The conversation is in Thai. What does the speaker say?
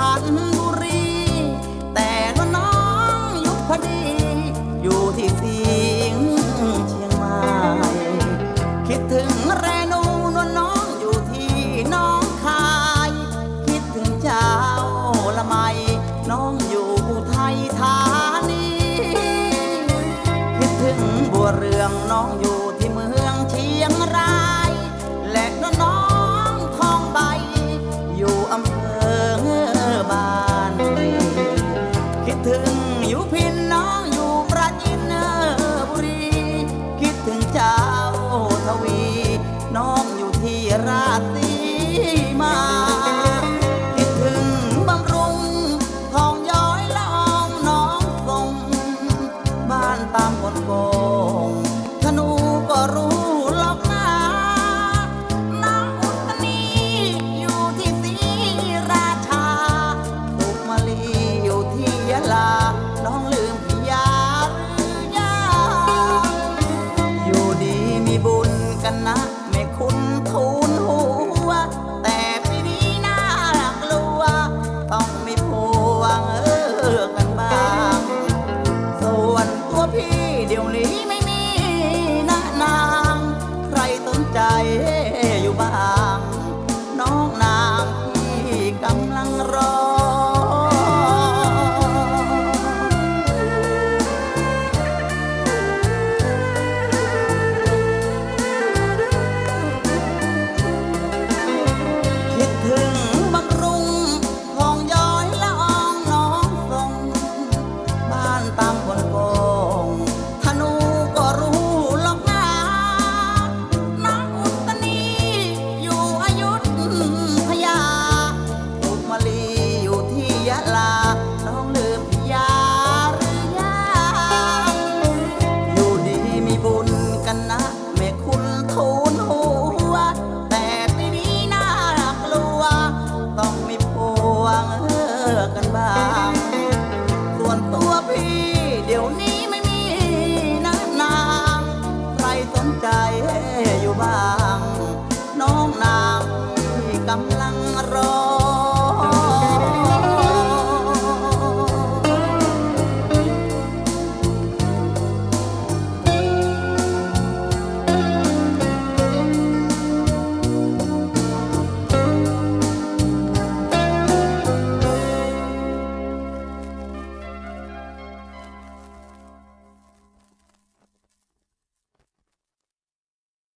พันบุรี แต่ก็น้องยุพดี อยู่ที่สิงห์เชียงใหม่ คิดถึงแรนูนวน้องอยู่ที่น้องคาย คิดถึงเจ้าละไม น้องอยู่อุทัยธานี คิดถึงบัวเรืองน้องอยู่